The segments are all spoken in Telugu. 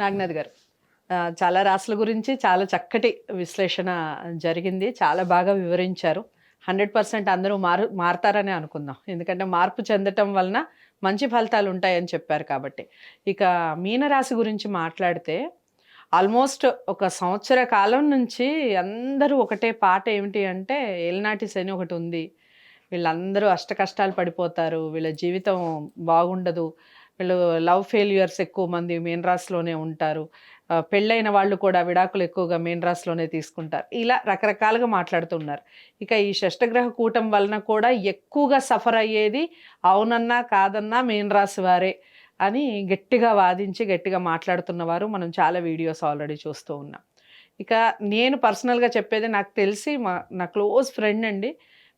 నాగనాథ్ గారు. చాలా రాసుల గురించి చాలా చక్కటి విశ్లేషణ జరిగింది. చాలా బాగా వివరించారు. హండ్రెడ్ పర్సెంట్ అందరూ మారు మారతారని అనుకుందాం. ఎందుకంటే మార్పు చెందటం వలన మంచి ఫలితాలు ఉంటాయని చెప్పారు కాబట్టి. ఇక మీనరాశి గురించి మాట్లాడితే ఆల్మోస్ట్ ఒక సంవత్సర కాలం నుంచి అందరూ ఒకటే పాట ఏమిటి అంటే ఏలినాటి శని ఒకటి ఉంది. వీళ్ళందరూ అష్ట కష్టాలు పడిపోతారు. వీళ్ళ జీవితం బాగుండదు. వీళ్ళు లవ్ ఫెయిల్యూర్స్ ఎక్కువ మంది మెయిన్ రాస్లోనే ఉంటారు. పెళ్ళైన వాళ్ళు కూడా విడాకులు ఎక్కువగా మెయిన్ రాస్లోనే తీసుకుంటారు. ఇలా రకరకాలుగా మాట్లాడుతున్నారు. ఇక ఈ షష్టగ్రహ కూటం వలన కూడా ఎక్కువగా సఫర్ అయ్యేది అవునన్నా కాదన్నా మెయిన్ రాశి వారే అని గట్టిగా వాదించి గట్టిగా మాట్లాడుతున్నవారు మనం చాలా వీడియోస్ ఆల్రెడీ చూస్తూ ఉన్నాం. ఇక నేను పర్సనల్గా చెప్పేది నాకు తెలిసి మా నా క్లోజ్ ఫ్రెండ్ అండి.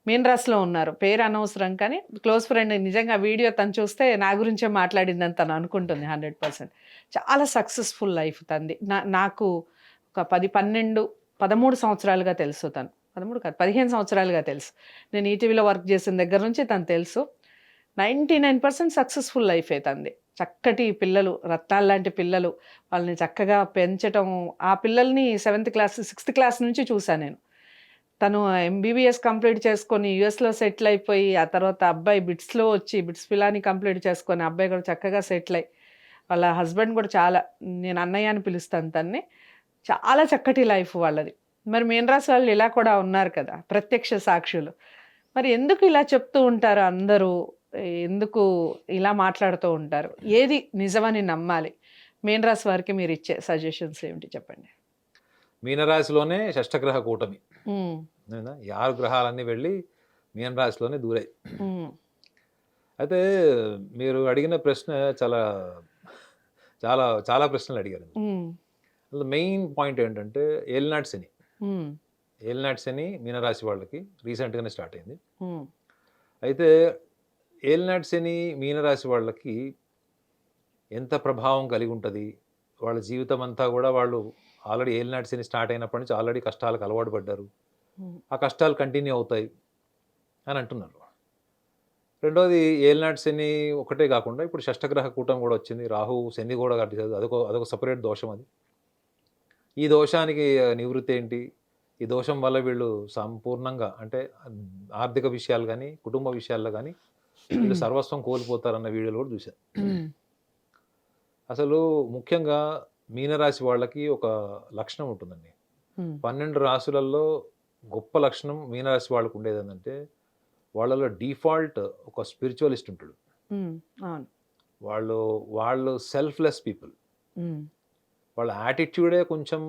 మీన్ ఉన్నారు. పేరు అనవసరం కానీ క్లోజ్ ఫ్రెండ్ నిజంగా వీడియో తను చూస్తే నా గురించే మాట్లాడిందని తను అనుకుంటుంది హండ్రెడ్ పర్సెంట్. చాలా సక్సెస్ఫుల్ లైఫ్ తంది నా నాకు ఒక పది పన్నెండు పదమూడు సంవత్సరాలుగా తెలుసు తను. పదమూడు కాదు పదిహేను సంవత్సరాలుగా తెలుసు. నేను ఈటీవీలో వర్క్ చేసిన దగ్గర నుంచి తను తెలుసు. Ninety nine percent successful life తంది చక్కటి పిల్లలు రత్నాలు లాంటి పిల్లలు. వాళ్ళని చక్కగా పెంచటం ఆ పిల్లల్ని సెవెంత్ క్లాస్ సిక్స్త్ క్లాస్ నుంచి చూశాను నేను. తను ఎంబీబీఎస్ కంప్లీట్ చేసుకొని యుఎస్లో సెటిల్ అయిపోయి ఆ తర్వాత అబ్బాయి బిట్స్లో వచ్చి బిట్స్ పిల్లాని కంప్లీట్ చేసుకొని అబ్బాయి కూడా చక్కగా సెటిల్ అయ్యి వాళ్ళ హస్బెండ్ కూడా చాలా నేను అన్నయ్య అని పిలుస్తాను తన్ని. చాలా చక్కటి లైఫ్ వాళ్ళది. మరి మీన్ వాళ్ళు ఇలా కూడా ఉన్నారు కదా ప్రత్యక్ష సాక్షులు. మరి ఎందుకు ఇలా చెప్తూ ఉంటారు అందరూ? ఎందుకు ఇలా మాట్లాడుతూ ఉంటారు? ఏది నిజమని నమ్మాలి? మీనరాశి వారికి మీరు ఇచ్చే సజెషన్స్ ఏమిటి చెప్పండి? మీనరాశిలోనే షష్టగ్రహ కూటమి. ఈ ఆరు గ్రహాలన్నీ వెళ్ళి మీన రాశిలోనే దూరాయి. అయితే మీరు అడిగిన ప్రశ్న చాలా చాలా చాలా ప్రశ్నలు అడిగారు. అందులో మెయిన్ పాయింట్ ఏంటంటే ఏలినాటి శని. ఏలినాటి శని మీనరాశి వాళ్ళకి రీసెంట్గానే స్టార్ట్ అయింది. అయితే ఏలినాటి శని మీనరాశి వాళ్ళకి ఎంత ప్రభావం కలిగి ఉంటుంది? వాళ్ళ జీవితం అంతా కూడా వాళ్ళు ఆల్రెడీ ఏలినాటి శని స్టార్ట్ అయినప్పటి నుంచి ఆల్రెడీ కష్టాలకు అలవాటు పడ్డారు. ఆ కష్టాలు కంటిన్యూ అవుతాయి అని అంటున్నారు రెండోది ఏలినాటి శని ఒకటే కాకుండా ఇప్పుడు షష్టగ్రహ కూటం కూడా వచ్చింది. రాహు శని కూడా కట్టించారు అదొక అదొక సపరేట్ దోషం అది. ఈ దోషానికి నివృత్తి ఏంటి? ఈ దోషం వల్ల వీళ్ళు సంపూర్ణంగా అంటే ఆర్థిక విషయాలు కానీ కుటుంబ విషయాల్లో కానీ వీళ్ళు సర్వస్వం కోల్పోతారన్న వీడియోలు కూడా చూశాను. ఉమ్, అసలు ముఖ్యంగా మీనరాశి వాళ్ళకి ఒక లక్షణం ఉంటుందండి. పన్నెండు రాశులలో గొప్ప లక్షణం మీనరాశి వాళ్ళకు ఉండేది ఏంటంటే వాళ్ళలో డిఫాల్ట్ ఒక స్పిరిచువలిస్ట్ ఉంటాడు. వాళ్ళు వాళ్ళు సెల్ఫ్లెస్ పీపుల్. వాళ్ళ యాటిట్యూడే కొంచెం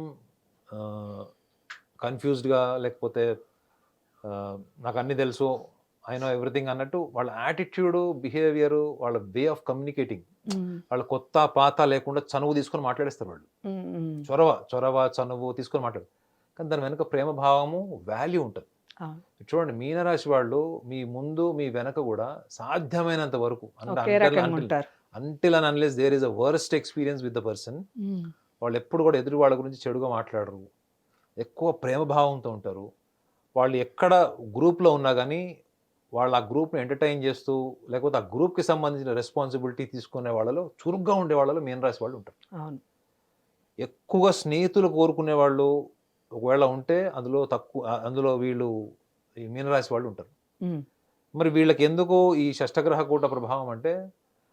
కన్ఫ్యూజ్డ్గా లేకపోతే నాకు అన్నీ తెలుసు ఐ నో ఎవ్రీథింగ్ అన్నట్టు వాళ్ళ యాటిట్యూడ్ బిహేవియర్ వాళ్ళ వే ఆఫ్ కమ్యూనికేటింగ్ వాళ్ళ కొత్త పాత లేకుండా చనువు తీసుకొని మాట్లాడేస్తారు వాళ్ళు. చొరవ చొరవ చనువు తీసుకొని మాట్లాడు. కానీ దాని వెనుక ప్రేమ భావము వాల్యూ ఉంటుంది. చూడండి మీనరాశి వాళ్ళు మీ ముందు మీ వెనక కూడా సాధ్యమైనంత వరకు until and unless there is a worst experience with the person వాళ్ళు ఎప్పుడు కూడా ఎదురు వాళ్ళ గురించి చెడుగా మాట్లాడరు. ఎక్కువ ప్రేమ భావంతో ఉంటారు. వాళ్ళు ఎక్కడ గ్రూప్లో ఉన్నా కానీ వాళ్ళు ఆ గ్రూప్ని ఎంటర్టైన్ చేస్తూ లేకపోతే ఆ గ్రూప్కి సంబంధించిన రెస్పాన్సిబిలిటీ తీసుకునే వాళ్ళలో చురుగ్గా ఉండే వాళ్ళలో మీనరాశి వాళ్ళు ఉంటారు. అవును. ఎక్కువగా స్నేహితులు కోరుకునే వాళ్ళు ఒకవేళ ఉంటే అందులో తక్కువ అందులో వీళ్ళు ఈ మీనరాశి వాళ్ళు ఉంటారు. మరి వీళ్ళకి ఎందుకు ఈ షష్టగ్రహ కూట ప్రభావం అంటే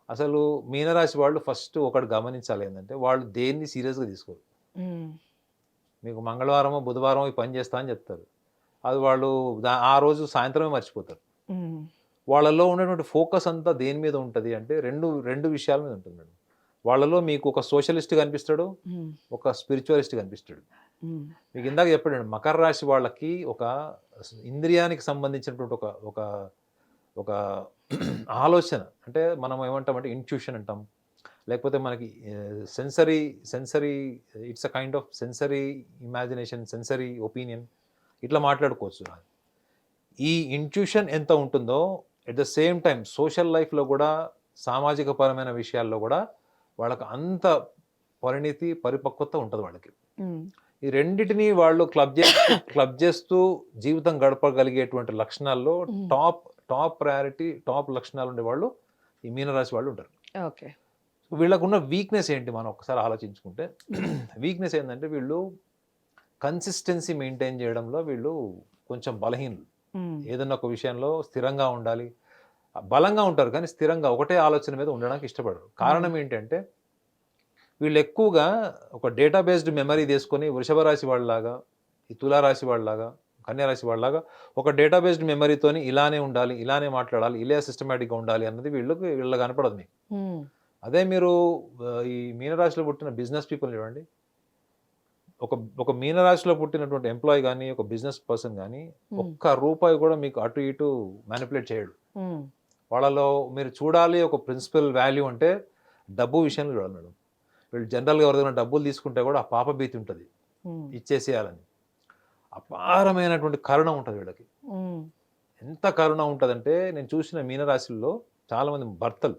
అసలు మీనరాశి వాళ్ళు ఫస్ట్ ఒకటి గమనించాలి ఏంటంటే వాళ్ళు దేన్ని సీరియస్గా తీసుకోరు. మీకు మంగళవారమో బుధవారమో ఈ పని చేస్తా అని చెప్తారు. అది వాళ్ళు ఆ రోజు సాయంత్రమే మర్చిపోతారు. వాళ్ళలో ఉండేటువంటి ఫోకస్ అంతా దేని మీద ఉంటుంది అంటే రెండు రెండు విషయాల మీద ఉంటుంది మేడం. వాళ్ళలో మీకు ఒక సోషలిస్ట్ కనిపిస్తాడు ఒక స్పిరిచువలిస్ట్ కనిపిస్తాడు. మీకు ఇందాక చెప్పాడు మకర రాశి వాళ్ళకి ఒక ఇంద్రియానికి సంబంధించినటువంటి ఒక ఒక ఒక ఆలోచన. అంటే మనం ఏమంటామంటే ఇంట్యూషన్ అంటాం. లేకపోతే మనకి sensory sensory it's a kind of sensory imagination sensory opinion ఇట్లా మాట్లాడుకోవచ్చు. ఈ ఇంట్యూషన్ ఎంత ఉంటుందో at the same time social లైఫ్లో కూడా సామాజిక పరమైన విషయాల్లో కూడా వాళ్ళకి అంత పరిణితి పరిపక్వత ఉంటుంది వాళ్ళకి. ఈ రెండిటిని వాళ్ళు క్లబ్ చేస్తూ క్లబ్ చేస్తూ జీవితం గడపగలిగేటువంటి లక్షణాల్లో. టాప్ టాప్ ప్రయారిటీ టాప్ లక్షణాలు ఉండే వాళ్ళు ఈ మీనరాశి వాళ్ళు ఉంటారు. ఓకే. వీళ్ళకున్న వీక్నెస్ ఏంటి మనం ఒకసారి ఆలోచించుకుంటే వీక్నెస్ ఏంటంటే వీళ్ళు కన్సిస్టెన్సీ మెయింటైన్ చేయడంలో వీళ్ళు కొంచెం బలహీనలు. ఏదన్నా ఒక విషయంలో స్థిరంగా ఉండాలి. బలంగా ఉంటారు కానీ స్థిరంగా ఒకటే ఆలోచన మీద ఉండడానికి ఇష్టపడరు. కారణం ఏంటంటే వీళ్ళు ఎక్కువగా ఒక డేటాబేస్డ్ మెమరీ తీసుకొని వృషభ రాశి వాళ్ళలాగా ఈ తులారాశి వాళ్ళలాగా కన్యారాశి వాళ్ళలాగా ఒక డేటాబేస్డ్ మెమరీతోని ఇలానే ఉండాలి ఇలానే మాట్లాడాలి ఇలా సిస్టమేటిక్గా ఉండాలి అన్నది వీళ్ళకి వీళ్ళ కనపడదు మీకు. అదే మీరు ఈ మీనరాశిలో పుట్టిన బిజినెస్ పీపుల్ చూడండి. ఒక ఒక మీనరాశిలో పుట్టినటువంటి ఎంప్లాయ్ కానీ ఒక బిజినెస్ పర్సన్ కానీ ఒక్క రూపాయి కూడా మీకు అటు ఇటు మ్యానిపులేట్ చేయడు. ఉమ్, వాళ్ళలో మీరు చూడాలి ఒక ప్రిన్సిపల్ వాల్యూ అంటే డబ్బు విషయంలో చూడాలి మేడం. వీళ్ళు జనరల్గా ఎవరిదైనా డబ్బులు తీసుకుంటే కూడా ఆ పాప భీతి ఉంటుంది. ఉమ్, ఇచ్చేసేయాలని. అపారమైనటువంటి కరుణ ఉంటుంది వీళ్ళకి. ఉమ్, ఎంత కరుణ ఉంటుందంటే నేను చూసిన మీనరాశుల్లో చాలామంది భర్తలు.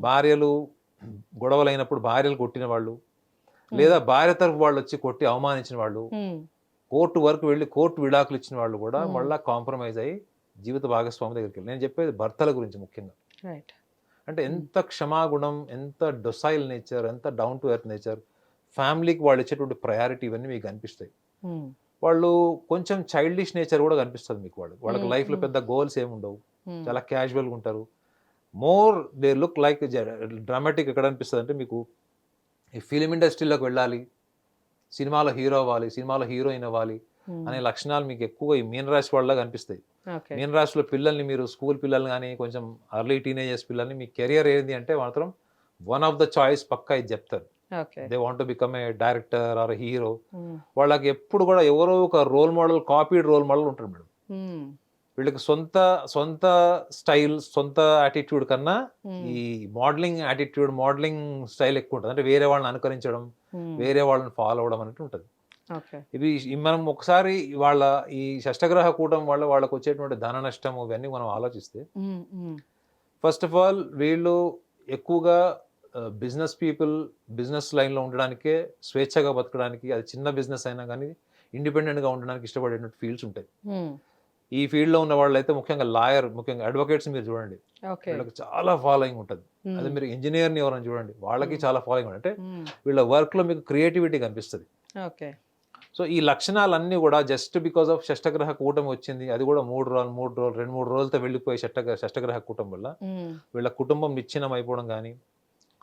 భార్యలు గొడవలైనప్పుడు భార్యలు కొట్టిన వాళ్ళు లేదా భార్య తరపు వాళ్ళు వచ్చి కొట్టి అవమానించిన వాళ్ళు కోర్టు వరకు వెళ్ళి కోర్టు విడాకులు ఇచ్చిన వాళ్ళు కూడా. మళ్ళీ కాంప్రమైజ్ అయ్యి జీవిత భాగస్వామి దగ్గరికి వెళ్ళి. నేను చెప్పేది భర్తల గురించి ముఖ్యంగా. అంటే ఎంత క్షమాగుణం ఎంత డొసైల్ నేచర్ ఎంత డౌన్ టు ఎర్త్ నేచర్ ఫ్యామిలీకి వాళ్ళు ఇచ్చేటువంటి ప్రయారిటీ ఇవన్నీ మీకు కనిపిస్తాయి వాళ్ళు కొంచెం చైల్డిష్ నేచర్ కూడా కనిపిస్తుంది మీకు వాళ్ళు వాళ్ళకి లైఫ్లో. పెద్ద గోల్స్ ఏమి ఉండవు. చాలా క్యాజువల్గా ఉంటారు. More they look like dramatic ఎక్కడ అనిపిస్తుంది అంటే మీకు ఈ ఫిలిం ఇండస్ట్రీలోకి వెళ్ళాలి సినిమాలో హీరో అవ్వాలి సినిమాలో హీరోయిన్ అవ్వాలి ఉమ్, అనే లక్షణాలు మీకు ఎక్కువగా ఈ మీనరాశి వాళ్ళ కనిపిస్తాయి ఓకే మీనరాశిలో పిల్లల్ని మీరు స్కూల్ పిల్లల్ని కానీ కొంచెం అర్లీ టీనేజర్స్ పిల్లల్ని మీ కెరియర్ ఏంది అంటే మాత్రం వన్ ఆఫ్ ద చాయిస్ పక్కా ఇది చెప్తారు. They want become a director or hero వాళ్ళకి ఎప్పుడు కూడా ఎవరో ఒక role model copied role model ఉంటారు మేడం. ఉమ్, వీళ్ళకి సొంత సొంత స్టైల్ సొంత యాటిట్యూడ్ కన్నా ఈ మోడలింగ్ యాటిట్యూడ్ మోడలింగ్ స్టైల్ ఎక్కువ ఉంటుంది. అంటే వేరే వాళ్ళని అనుకరించడం వేరే వాళ్ళని ఫాలో అవ్వడం అనేది ఉంటుంది. ఈ మనం ఒకసారి వాళ్ళ ఈ షష్టగ్రహ కూటం వల్ల వాళ్ళకు వచ్చేటువంటి ధన నష్టం ఇవన్నీ మనం ఆలోచిస్తే ఫస్ట్ ఆఫ్ ఆల్ వీళ్ళు ఎక్కువగా బిజినెస్ పీపుల్ బిజినెస్ లైన్లో ఉండడానికే స్వేచ్ఛగా బతకడానికి అది చిన్న బిజినెస్ అయినా కానీ ఇండిపెండెంట్గా ఉండడానికి ఇష్టపడేటువంటి ఫీల్డ్స్ ఉంటాయి. ఈ ఫీల్డ్లో ఉన్న వాళ్ళు అయితే ముఖ్యంగా లాయర్ ముఖ్యంగా అడ్వకేట్స్ మీరు చూడండి. వీళ్ళకి చాలా ఫాలోయింగ్ ఉంటుంది. అదే మీరు ఇంజనీర్ని ఎవరైనా చూడండి వాళ్ళకి. చాలా ఫాలోయింగ్ ఉంటుంది. అంటే వీళ్ళ వర్క్లో మీకు క్రియేటివిటీ కనిపిస్తుంది. సో ఈ లక్షణాలన్నీ కూడా జస్ట్ బికాస్ ఆఫ్ షష్టగ్రహ కూటమి వచ్చింది అది కూడా మూడు రోజులు మూడు రోజులు రెండు మూడు రోజులతో వెళ్ళిపోయి షష్టగ్రహ షష్టగ్రహ కూటం వల్ల వీళ్ళ కుటుంబం నిచ్ఛిన్నం అయిపోవడం కానీ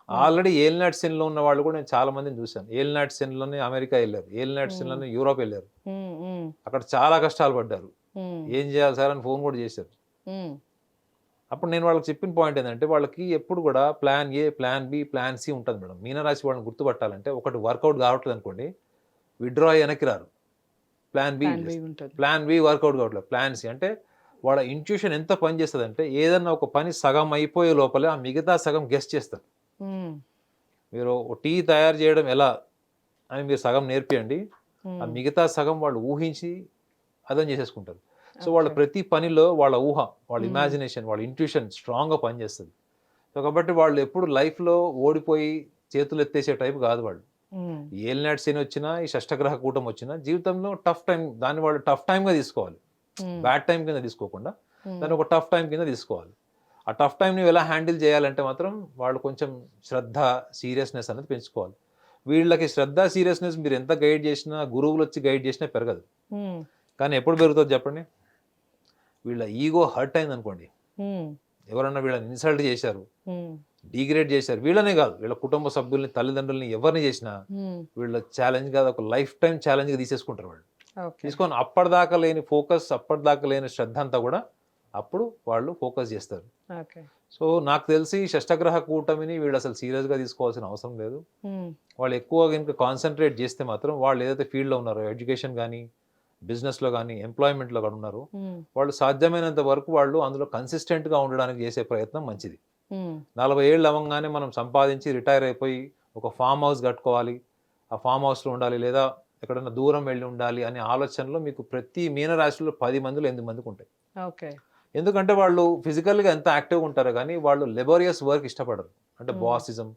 ఆల్రెడీ ఏల్నాట్ సెన్లో ఉన్న వాళ్ళు కూడా నేను చాలా మందిని చూశాను. ఏల్నాట్ సెన్లోనే అమెరికా వెళ్ళారు ఏల్నాట్. సెన్లోనే యూరోప్ వెళ్ళారు. అక్కడ చాలా కష్టాలు పడ్డారు. ఏం చేయాలి సార్ అని ఫోన్ కూడా చేశారు. అప్పుడు నేను వాళ్ళకి చెప్పిన పాయింట్ ఏంటంటే వాళ్ళకి ఎప్పుడు కూడా plan A plan B plan C ఉంటుంది మేడం. మీనరాశి వాళ్ళని గుర్తుపట్టాలంటే ఒకటి వర్కౌట్ కావట్లేదు అనుకోండి విడ్రా వెనక్కి రారు. Plan B plan B work out కావట్లేదు. ప్లాన్ సి అంటే వాళ్ళ ఇంట్యూషన్ ఎంత పని చేస్తుంది అంటే ఏదన్నా ఒక పని సగం అయిపోయే లోపలే ఆ మిగతా సగం గెస్ట్ చేస్తారు. మీరు టీ తయారు చేయడం ఎలా అని మీరు సగం నేర్పియండి. ఆ మిగతా సగం వాళ్ళు ఊహించి అర్థం చేసేసుకుంటారు. సో వాళ్ళ. ప్రతి పనిలో వాళ్ళ ఊహ వాళ్ళ. ఇమాజినేషన్ వాళ్ళ ఇంట్యూషన్ స్ట్రాంగ్గా పనిచేస్తుంది. సో కాబట్టి వాళ్ళు ఎప్పుడు లైఫ్లో ఓడిపోయి చేతులు ఎత్తేసే టైప్ కాదు వాళ్ళు. ఏలినాటి శని వచ్చినా ఈ షష్టగ్రహ కూటం వచ్చినా జీవితంలో టఫ్ టైం దాన్ని వాళ్ళు టఫ్ టైంగా తీసుకోవాలి. బ్యాడ్ టైం కింద తీసుకోకుండా దాన్ని ఒక టఫ్ టైం కింద తీసుకోవాలి. ఆ టఫ్ టైంని ఎలా హ్యాండిల్ చేయాలంటే మాత్రం వాళ్ళు కొంచెం శ్రద్ధ సీరియస్నెస్ అనేది పెంచుకోవాలి. వీళ్ళకి శ్రద్ధ సీరియస్నెస్ మీరు ఎంత గైడ్ చేసినా గురువులు వచ్చి గైడ్ చేసినా పెరగదు. కానీ ఎప్పుడు పెరుగుతుంది చెప్పండి? వీళ్ళ ఈగో హర్ట్ అయింది అనుకోండి ఎవరన్నా వీళ్ళని ఇన్సల్ట్ చేశారు డిగ్రేడ్ చేశారు వీళ్ళనే కాదు వీళ్ళ కుటుంబ సభ్యుల్ని తల్లిదండ్రుల్ని ఎవరిని చేసినా వీళ్ళ ఛాలెంజ్ కాదు ఒక లైఫ్ టైం ఛాలెంజ్గా తీసేసుకుంటారు వాళ్ళు. తీసుకొని అప్పటిదాకా లేని ఫోకస్ అప్పటిదాకా లేని శ్రద్ధ అంతా కూడా అప్పుడు వాళ్ళు ఫోకస్ చేస్తారు. సో నాకు తెలిసి షష్టగ్రహ కూటమిని వీళ్ళు అసలు సీరియస్గా తీసుకోవాల్సిన అవసరం లేదు. వాళ్ళు ఎక్కువ కనుక కాన్సన్ట్రేట్ చేస్తే మాత్రం వాళ్ళు ఏదైతే ఫీల్డ్లో ఉన్నారో ఎడ్యుకేషన్ కానీ బిజినెస్లో కానీ ఎంప్లాయ్మెంట్లో కానీ ఉన్నారో. వాళ్ళు సాధ్యమైనంత వరకు వాళ్ళు అందులో కన్సిస్టెంట్గా ఉండడానికి చేసే ప్రయత్నం మంచిది. నలభై ఏళ్ళు అవ్వగానే మనం సంపాదించి రిటైర్ అయిపోయి ఒక ఫామ్ హౌస్ కట్టుకోవాలి. ఆ ఫామ్ హౌస్లో ఉండాలి లేదా ఎక్కడైనా దూరం వెళ్ళి ఉండాలి అనే ఆలోచనలో మీకు ప్రతి మీనరాశిలో పది మందిలో ఎనిమిది మందికి ఉంటాయి. ఓకే. ఎందుకంటే వాళ్ళు ఫిజికల్గా ఎంత యాక్టివ్గా ఉంటారో కానీ వాళ్ళు లెబోరియస్ వర్క్ ఇష్టపడరు. అంటే. బాసిజం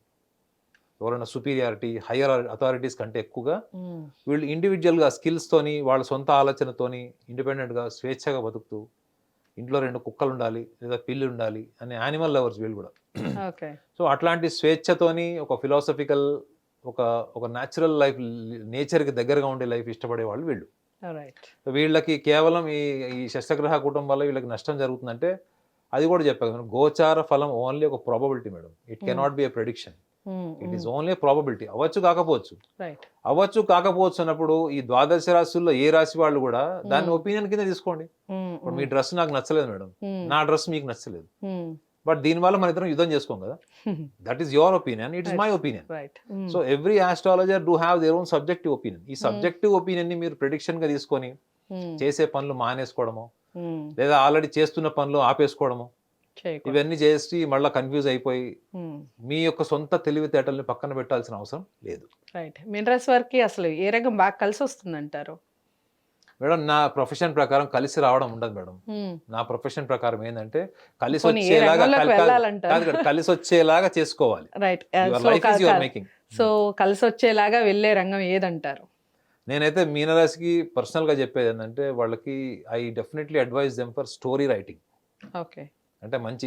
ఎవరైనా సుపీరియారిటీ హయ్యర్ అథారిటీస్ కంటే ఎక్కువగా వీళ్ళు ఇండివిజువల్గా స్కిల్స్తోని వాళ్ళ సొంత ఆలోచనతోని ఇండిపెండెంట్గా స్వేచ్ఛగా బతుకుతూ ఇంట్లో రెండు కుక్కలు ఉండాలి లేదా పిల్లి ఉండాలి అనే యానిమల్ లవర్స్ వీళ్ళు కూడా. సో అట్లాంటి స్వేచ్ఛతోని ఒక ఫిలాసఫికల్ ఒక ఒక న్యాచురల్ లైఫ్ నేచర్కి దగ్గరగా ఉండే లైఫ్ ఇష్టపడే వాళ్ళు వీళ్ళు. వీళ్ళకి కేవలం ఈ ఈ శస్త్రగ్రహ కుటుంబం వల్ల వీళ్ళకి నష్టం జరుగుతుందంటే అది కూడా చెప్పాను గోచార ఫలం ఓన్లీ ఒక probability madam it cannot be a prediction it is only probability అవ్వచ్చు కాకపోవచ్చు. అవ్వచ్చు కాకపోవచ్చు అన్నప్పుడు ఈ ద్వాదశ రాశుల్లో ఏ రాశి వాళ్ళు కూడా దాన్ని ఒపీనియన్ కింద తీసుకోండి. ఇప్పుడు మీ డ్రెస్ నాకు నచ్చలేదు మేడం. నా డ్రెస్ మీకు నచ్చలేదు. బట్ దీనివల్ల మన ఇద్దరం యుద్ధం చేసుకోం కదా. That is your opinion it is my opinion so every astrologer do have their own subjective opinion ఈ సబ్జెక్టివ్ ఒపీనియన్ని మీరు ప్రిడిక్షన్గా తీసుకొని చేసే పనులు మానేసుకోవడము లేదా ఆల్రెడీ చేస్తున్న పనులు ఆపేసుకోవడము ఇవన్నీ చేసి మళ్ళీ కన్ఫ్యూజ్ అయిపోయి మీ యొక్క సొంత తెలివితేటల్ని పక్కన పెట్టాల్సిన అవసరం లేదు. రైట్ మినరల్స్ వారికి అసలు ఏ రంగం బాగా కలిసి వస్తుంది అంటారు మేడం నా ప్రొఫెషన్ ప్రకారం కలిసి రావడం ఉండదు మేడం నా ప్రొఫెషన్ ప్రకారం ఏంటంటే కలిసి వచ్చేలాగా కలిసి వచ్చేలాగా చేసుకోవాలి. రైట్ సో మేకింగ్ కలిసి వచ్చేలాగా వెళ్ళే రంగం ఏదంటారు? నేనైతే మీనరాశికి పర్సనల్గా చెప్పేది ఏంటంటే వాళ్ళకి I definitely advise them for story writing okay అంటే మంచి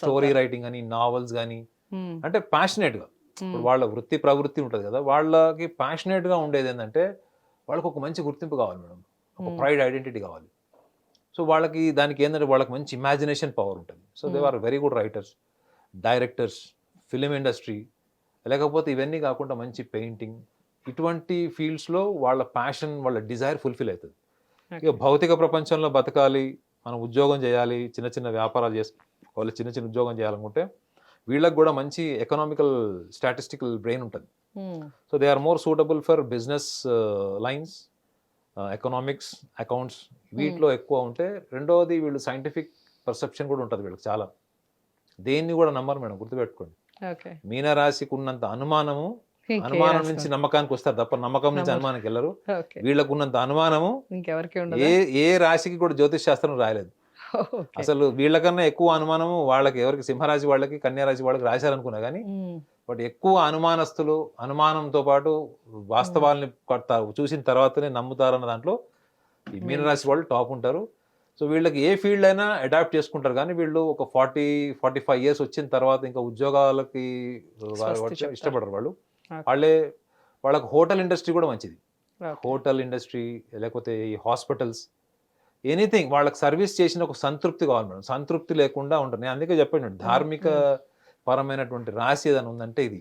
స్టోరీ. రైటింగ్ అని నావెల్స్ కానీ అంటే passionate గా ఇప్పుడు వాళ్ళ వృత్తి ప్రవృత్తి ఉంటుంది కదా వాళ్ళకి passionate గా ఉండేది ఏంటంటే వాళ్ళకి ఒక మంచి గుర్తింపు కావాలి మేడం. ఒక. ప్రైడ్ ఐడెంటిటీ కావాలి. సో వాళ్ళకి దానికి ఏంటంటే వాళ్ళకి మంచి ఇమాజినేషన్ పవర్ ఉంటుంది. So they. Are very good writers directors film industry లేకపోతే ఇవన్నీ కాకుండా మంచి పెయింటింగ్ ఇటువంటి ఫీల్డ్స్లో వాళ్ళ ప్యాషన్ వాళ్ళ డిజైర్ ఫుల్ఫిల్ అవుతుంది. ఇక భౌతిక ప్రపంచంలో బతకాలి మనం ఉద్యోగం చేయాలి చిన్న చిన్న వ్యాపారాలు చేసుకోవాలి చిన్న చిన్న ఉద్యోగం చేయాలనుకుంటే వీళ్ళకి కూడా మంచి ఎకనామికల్ స్టాటిస్టికల్ బ్రెయిన్ ఉంటుంది. So they are more suitable for business lines economics accounts వీటిలో ఎక్కువ ఉంటే రెండవది వీళ్ళు సైంటిఫిక్ పర్సెప్షన్ కూడా ఉంటుంది వీళ్ళకి చాలా. దేన్ని కూడా నమ్మరు మేడం గుర్తుపెట్టుకోండి. మీనరాశికి ఉన్నంత అనుమానము అనుమానం నుంచి నమ్మకానికి వస్తారు తప్ప నమ్మకం నుంచి. అనుమానానికి వెళ్ళరు. వీళ్ళకు ఉన్నంత అనుమానము ఏ ఏ రాశికి కూడా జ్యోతిష్ శాస్త్రం రాయలేదు. అసలు వీళ్ళకన్నా ఎక్కువ అనుమానము వాళ్ళకి ఎవరికి సింహరాశి వాళ్ళకి కన్యా రాశి వాళ్ళకి రాశారనుకున్నా కానీ బట్ ఎక్కువ అనుమానస్తులు అనుమానంతో పాటు వాస్తవాల్ని కొడతారు చూసిన తర్వాతనే నమ్ముతారన్న దాంట్లో ఈ మీనరాశి వాళ్ళు టాప్ ఉంటారు. సో వీళ్ళకి ఏ ఫీల్డ్ అయినా అడాప్ట్ చేసుకుంటారు. కానీ వీళ్ళు ఒక ఫార్టీ ఫార్టీ ఫైవ్ ఇయర్స్ వచ్చిన తర్వాత ఇంకా ఉద్యోగాలకి. ఇష్టపడరు వాళ్ళు. వాళ్ళే వాళ్ళకి హోటల్ ఇండస్ట్రీ కూడా మంచిది. హోటల్ ఇండస్ట్రీ లేకపోతే ఈ హాస్పిటల్స్ ఎనీథింగ్ వాళ్ళకి సర్వీస్ చేసిన ఒక సంతృప్తి కావాలి మేడం. సంతృప్తి లేకుండా ఉంటుంది. నేను అందుకే చెప్పాను ధార్మిక పరమైనటువంటి రాశి ఏదైనా ఉందంటే ఇది.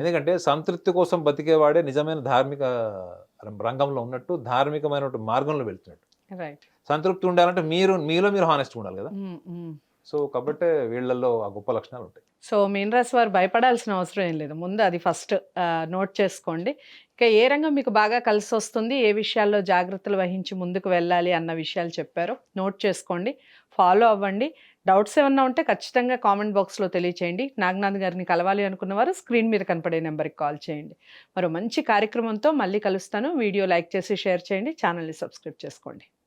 ఎందుకంటే సంతృప్తి కోసం బతికేవాడే నిజమైన ధార్మిక రంగంలో ఉన్నట్టు ధార్మికమైనటువంటి మార్గంలో వెళ్తున్నట్టు సంతృప్తి ఉండాలంటే మీరు మీలో మీరు హానెస్ట్ ఉండాలి కదా. సో కాబట్టి వీళ్ళల్లో ఆ గొప్ప లక్షణాలు ఉంటాయి. సో మీన్ రాశి వారు భయపడాల్సిన అవసరం ఏం లేదు. ముందు అది ఫస్ట్ నోట్ చేసుకోండి. ఇంకా ఏ రంగం మీకు బాగా కలిసి వస్తుంది ఏ విషయాల్లో జాగ్రత్తలు వహించి ముందుకు వెళ్ళాలి అన్న విషయాలు చెప్పారో. నోట్ చేసుకోండి. ఫాలో అవ్వండి. డౌట్స్ ఏమన్నా ఉంటే ఖచ్చితంగా కామెంట్ బాక్స్లో తెలియచేయండి. నాగనాథ్ గారిని కలవాలి అనుకున్న వారు స్క్రీన్ మీద కనపడే నెంబర్కి కాల్ చేయండి. మరో మంచి కార్యక్రమంతో మళ్ళీ కలుస్తాను. వీడియో లైక్ చేసి షేర్ చేయండి. ఛానల్ని సబ్స్క్రైబ్ చేసుకోండి.